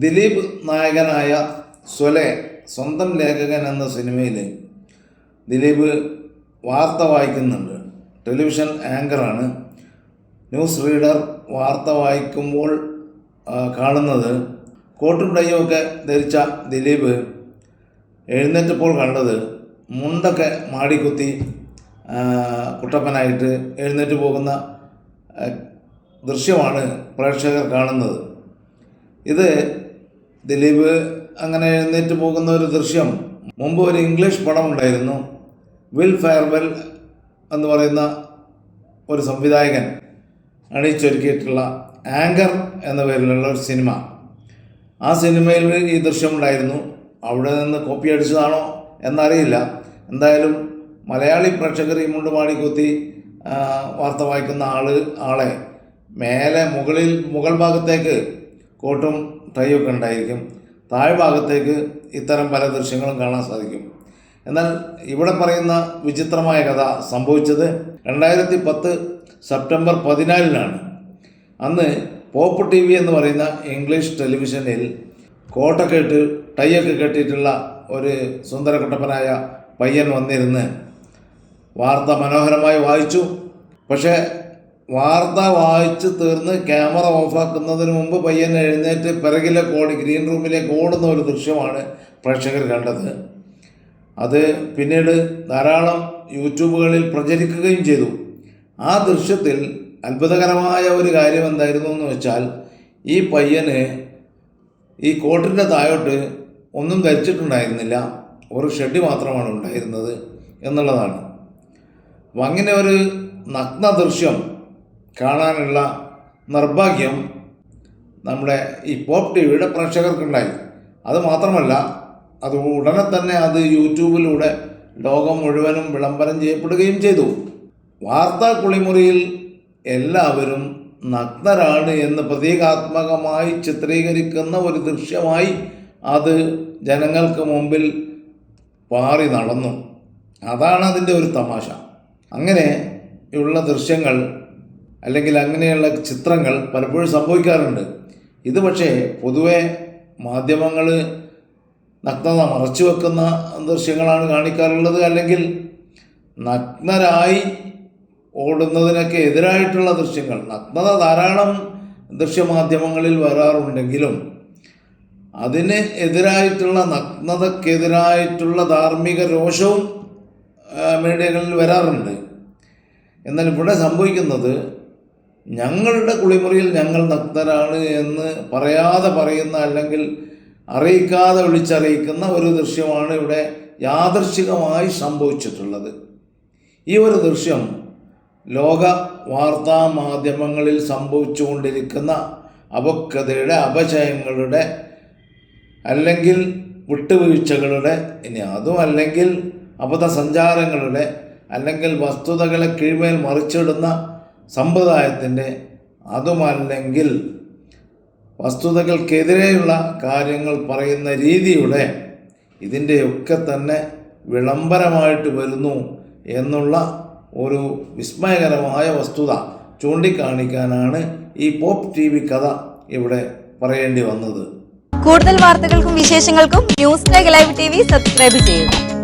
ദിലീപ് നായകനായ സ്വലെ സ്വന്തം ലേഖകൻ എന്ന സിനിമയിൽ ദിലീപ് വാർത്ത വായിക്കുന്നുണ്ട്. ടെലിവിഷൻ ആങ്കറാണ്. ന്യൂസ് റീഡർ വാർത്ത വായിക്കുമ്പോൾ കാണുന്നത് കോട്ടും ടൈയും ഒക്കെ ധരിച്ച ദിലീപ് എഴുന്നേറ്റപ്പോൾ കണ്ടത് മുണ്ടൊക്കെ മാടിക്കുത്തി കുട്ടപ്പനായിട്ട് എഴുന്നേറ്റ് പോകുന്ന ദൃശ്യമാണ് പ്രേക്ഷകർ കാണുന്നത്. ഇത് ദിലീപ് അങ്ങനെ എഴുന്നേറ്റ് പോകുന്ന ഒരു ദൃശ്യം. മുമ്പ് ഒരു ഇംഗ്ലീഷ് പടം ഉണ്ടായിരുന്നു വിൽ ഫയർവെൽ എന്ന് പറയുന്ന ഒരു സംവിധായകൻ അണിയിച്ചൊരുക്കിയിട്ടുള്ള ആങ്കർ എന്ന പേരിലുള്ള ഒരു സിനിമ. ആ സിനിമയിൽ ഈ ദൃശ്യം ഉണ്ടായിരുന്നു അവിടെ നിന്ന് കോപ്പി അടിച്ചതാണോ എന്നറിയില്ല. എന്തായാലും മലയാളി പ്രേക്ഷകർ ഈ മുണ്ട് മാടിക്കുത്തി വാർത്ത വായിക്കുന്ന ആൾ ആളെ മേലെ മുകളിൽ മുകൾ ഭാഗത്തേക്ക് കോട്ടും ടൈയൊക്കെ ഉണ്ടായിരിക്കും. താഴ്ഭാഗത്തേക്ക് ഇത്തരം പല ദൃശ്യങ്ങളും കാണാൻ സാധിക്കും. എന്നാൽ ഇവിടെ പറയുന്ന വിചിത്രമായ കഥ സംഭവിച്ചത് രണ്ടായിരത്തി പത്ത് സെപ്റ്റംബർ പതിനാലിനാണ്. അന്ന് പോപ്പ് ടി വി എന്ന് പറയുന്ന ഇംഗ്ലീഷ് ടെലിവിഷനിൽ കോട്ടൊക്കെ ഇട്ട് ടൈയൊക്കെ കെട്ടിയിട്ടുള്ള ഒരു സുന്ദരകുട്ടപ്പനായ പയ്യൻ വന്നിരുന്ന് വാർത്ത മനോഹരമായി വായിച്ചു. പക്ഷേ വാർത്ത വായിച്ചു തീർന്ന് ക്യാമറ ഓഫാക്കുന്നതിന് മുമ്പ് പയ്യൻ എഴുന്നേറ്റ് പിറകിലെ കോടി ഗ്രീൻ റൂമിലേക്ക് ഓടുന്ന ഒരു ദൃശ്യമാണ് പ്രേക്ഷകർ കണ്ടത്. അത് പിന്നീട് ധാരാളം യൂട്യൂബുകളിൽ പ്രചരിക്കുകയും ചെയ്തു. ആ ദൃശ്യത്തിൽ അത്ഭുതകരമായ ഒരു കാര്യം എന്തായിരുന്നു എന്ന് വെച്ചാൽ ഈ പയ്യന് ഈ കോട്ടിന്റെ താഴോട്ട് ഒന്നും ധരിച്ചിട്ടുണ്ടായിരുന്നില്ല. ഒരു ഷെഡ് മാത്രമാണ് ഉണ്ടായിരുന്നത് എന്നുള്ളതാണ്. അങ്ങനെ ഒരു നഗ്ന ദൃശ്യം കാണാനുള്ള നിർഭാഗ്യം നമ്മുടെ ഈ പോപ്പ് ടി വിയുടെ പ്രേക്ഷകർക്കുണ്ടായി. അത് മാത്രമല്ല അത് ഉടനെ തന്നെ അത് യൂട്യൂബിലൂടെ ലോകം മുഴുവനും വിളംബരം ചെയ്യപ്പെടുകയും ചെയ്തു. വാർത്താ കുളിമുറിയിൽ എല്ലാവരും നഗ്നരാണ് എന്ന് പ്രതീകാത്മകമായി ചിത്രീകരിക്കുന്ന ഒരു ദൃശ്യമായി അത് ജനങ്ങൾക്ക് മുമ്പിൽ പാറി നടന്നു. അതാണ് അതിന്റെ ഒരു തമാശ. അങ്ങനെ ഉള്ള ദൃശ്യങ്ങൾ അല്ലെങ്കിൽ അങ്ങനെയുള്ള ചിത്രങ്ങൾ പലപ്പോഴും സംഭവിക്കാറുണ്ട്. ഇത് പക്ഷേ പൊതുവെ മാധ്യമങ്ങൾ നഗ്നത മറച്ചു വെക്കുന്ന ദൃശ്യങ്ങളാണ് കാണിക്കാറുള്ളത്. അല്ലെങ്കിൽ നഗ്നരായി ഓടുന്നതിനൊക്കെ എതിരായിട്ടുള്ള ദൃശ്യങ്ങൾ നഗ്നത ധാരാളം ദൃശ്യമാധ്യമങ്ങളിൽ വരാറുണ്ടെങ്കിലും അതിന് എതിരായിട്ടുള്ള നഗ്നതക്കെതിരായിട്ടുള്ള ധാർമ്മിക രോഷവും മീഡിയകളിൽ വരാറുണ്ട്. എന്നാൽ ഇവിടെ സംഭവിക്കുന്നത് ഞങ്ങളുടെ കുളിമുറിയിൽ ഞങ്ങൾ നഗ്നരാണ് എന്ന് പറയാതെ പറയുന്ന അല്ലെങ്കിൽ അറിയിക്കാതെ വിളിച്ചറിയിക്കുന്ന ഒരു ദൃശ്യമാണ് ഇവിടെ യാദർശികമായി സംഭവിച്ചിട്ടുള്ളത്. ഈ ഒരു ദൃശ്യം ലോക വാർത്താ മാധ്യമങ്ങളിൽ സംഭവിച്ചുകൊണ്ടിരിക്കുന്ന അപക്വതയുടെ അപചയങ്ങളുടെ അല്ലെങ്കിൽ വിട്ടുവീഴ്ചകളുടെ ഇനി അതും അല്ലെങ്കിൽ അബദ്ധസഞ്ചാരങ്ങളുടെ അല്ലെങ്കിൽ വസ്തുതകളെ കീഴ്മേൽ മറിച്ചിടുന്ന സമ്പ്രദായത്തിന്റെ അതുമല്ലെങ്കിൽ വസ്തുതകൾക്കെതിരെയുള്ള കാര്യങ്ങൾ പറയുന്ന രീതിയുടെ ഇതിന്റെയൊക്കെ തന്നെ വിളംബരമായിട്ട് വരുന്നു എന്നുള്ള ഒരു വിസ്മയകരമായ വസ്തുത ചൂണ്ടിക്കാണിക്കാനാണ് ഈ പോപ്പ് ടി വി കഥ ഇവിടെ പറയേണ്ടി വന്നത്. കൂടുതൽ വാർത്തകൾക്കും വിശേഷങ്ങൾക്കും news live T V subscribe ചെയ്യുക.